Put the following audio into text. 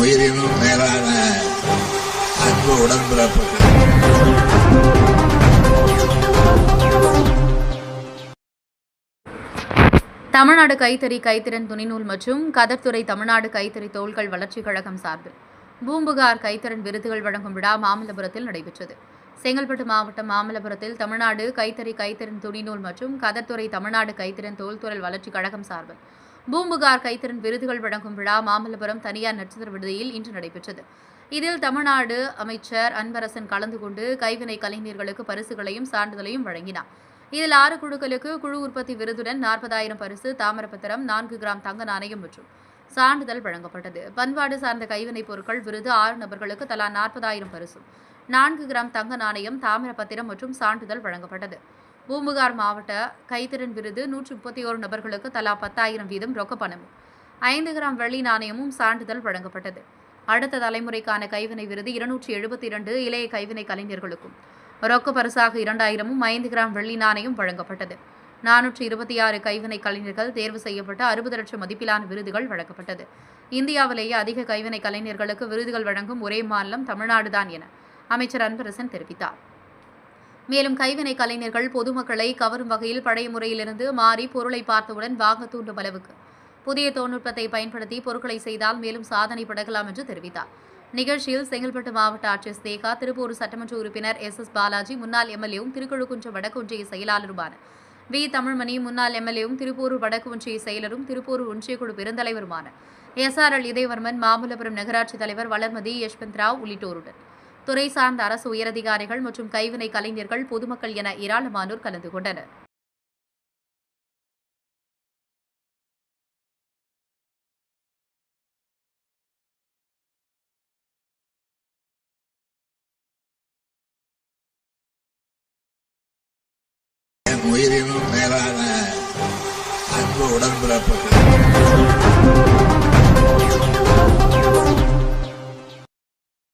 உயிரினும் மேலான அன்பு உடன்பிறப்புகள். தமிழ்நாடு கைத்தறி கைத்திறன் துணிநூல் மற்றும் கதர்துறை தமிழ்நாடு கைத்தறி தோள்கள் வளர்ச்சிக் கழகம் சார்பில் பூம்புகார் கைத்திறன் விருதுகள் வழங்கும் விழா மாமல்லபுரத்தில் நடைபெற்றது. செங்கல்பட்டு மாவட்டம் மாமல்லபுரத்தில் தமிழ்நாடு கைத்தறி கைத்திறன் துணிநூல் மற்றும் கதத்துறை தமிழ்நாடு கைத்திறன் தொழில்துறை வளர்ச்சிக் கழகம் சார்பில் பூம்புகார் கைத்திறன் விருதுகள் வழங்கும் விழா மாமல்லபுரம் தனியார் நட்சத்திர விடுதியில் இன்று நடைபெற்றது. இதில் தமிழ்நாடு அமைச்சர் அன்பரசன் கலந்து கொண்டு கைவினை கலைஞர்களுக்கு பரிசுகளையும் சான்றிதழையும் வழங்கினார். இதில் ஆறு குழுக்களுக்கு குழு உற்பத்தி விருதுடன் நாற்பதாயிரம் பரிசு தாமிரபத்திரம் நான்கு கிராம் தங்க நாணயம் மற்றும் சான்றிதழ் வழங்கப்பட்டது. பண்பாடு சார்ந்த கைவினைப் பொருட்கள் விருது ஆறு நபர்களுக்கு தலா நாற்பதாயிரம் பரிசும். நான்கு கிராம் தங்க நாணயம் தாமிரபத்திரம் மற்றும் சான்றிதழ் வழங்கப்பட்டது. பூம்புகார் மாவட்ட கைத்திறன் விருது நூற்றி முப்பத்தி ஓரு நபர்களுக்கு தலா பத்தாயிரம் வீதம் ரொக்கப் பணமும் ஐந்து கிராம் வெள்ளி நாணயமும் சான்றிதழ் வழங்கப்பட்டது. அடுத்த தலைமுறைக்கான கைவினை விருது இருநூற்றி எழுபத்தி இரண்டு இளைய கைவினை கலைஞர்களுக்கும். ரொக்க பரிசாக இரண்டாயிரமும் ஐந்து கிராம் வெள்ளி நாணயம் வழங்கப்பட்டது. நானூற்றி இருபத்தி ஆறு கைவினை கலைஞர்கள் தேர்வு செய்யப்பட்ட அறுபது லட்சம் மதிப்பிலான விருதுகள் வழங்கப்பட்டது. இந்தியாவிலேயே அதிக கைவினை கலைஞர்களுக்கு விருதுகள் வழங்கும் ஒரே மாநிலம் தமிழ்நாடுதான் என அமைச்சர் அன்பரசன் தெரிவித்தார். மேலும் கைவினை கலைஞர்கள் பொதுமக்களை கவரும் வகையில் பழைய முறையிலிருந்து மாறி பொருளை பார்த்தவுடன் வாங்க தூண்டும் அளவுக்கு. புதிய தொழில்நுட்பத்தை பயன்படுத்தி பொருட்களை செய்தால் மேலும் சாதனை படைக்கலாம் என்று தெரிவித்தார். நிகழ்ச்சியில் செங்கல்பட்டு மாவட்ட ஆட்சியர் ஸ்தேகா திருப்பூர் சட்டமன்ற உறுப்பினர் எஸ். எஸ். பாலாஜி முன்னாள் எம்எல்ஏவும் திருக்கழுக்குன்றம் வடக்கு ஒன்றிய செயலாளருமான வி. தமிழ்மணி முன்னாள் எம்எல்ஏவும் திருப்பூர் வடக்கு ஒன்றிய செயலரும் திருப்பூர் ஒன்றியக்குழு பெருந்தலைவருமான S. R. L. Idhayavarman Mamallapuram நகராட்சி தலைவர் வளர்மதி யஷ்வந்த் ராவ் உள்ளிட்டோருடன். துறை சார்ந்த அரசு உயரதிகாரிகள் மற்றும் கைவினை கலைஞர்கள் பொதுமக்கள் என ஏராளமானோர் கலந்து கொண்டனர். உயிரினும் மேலான அன்பு உடன்பிறப்புகள்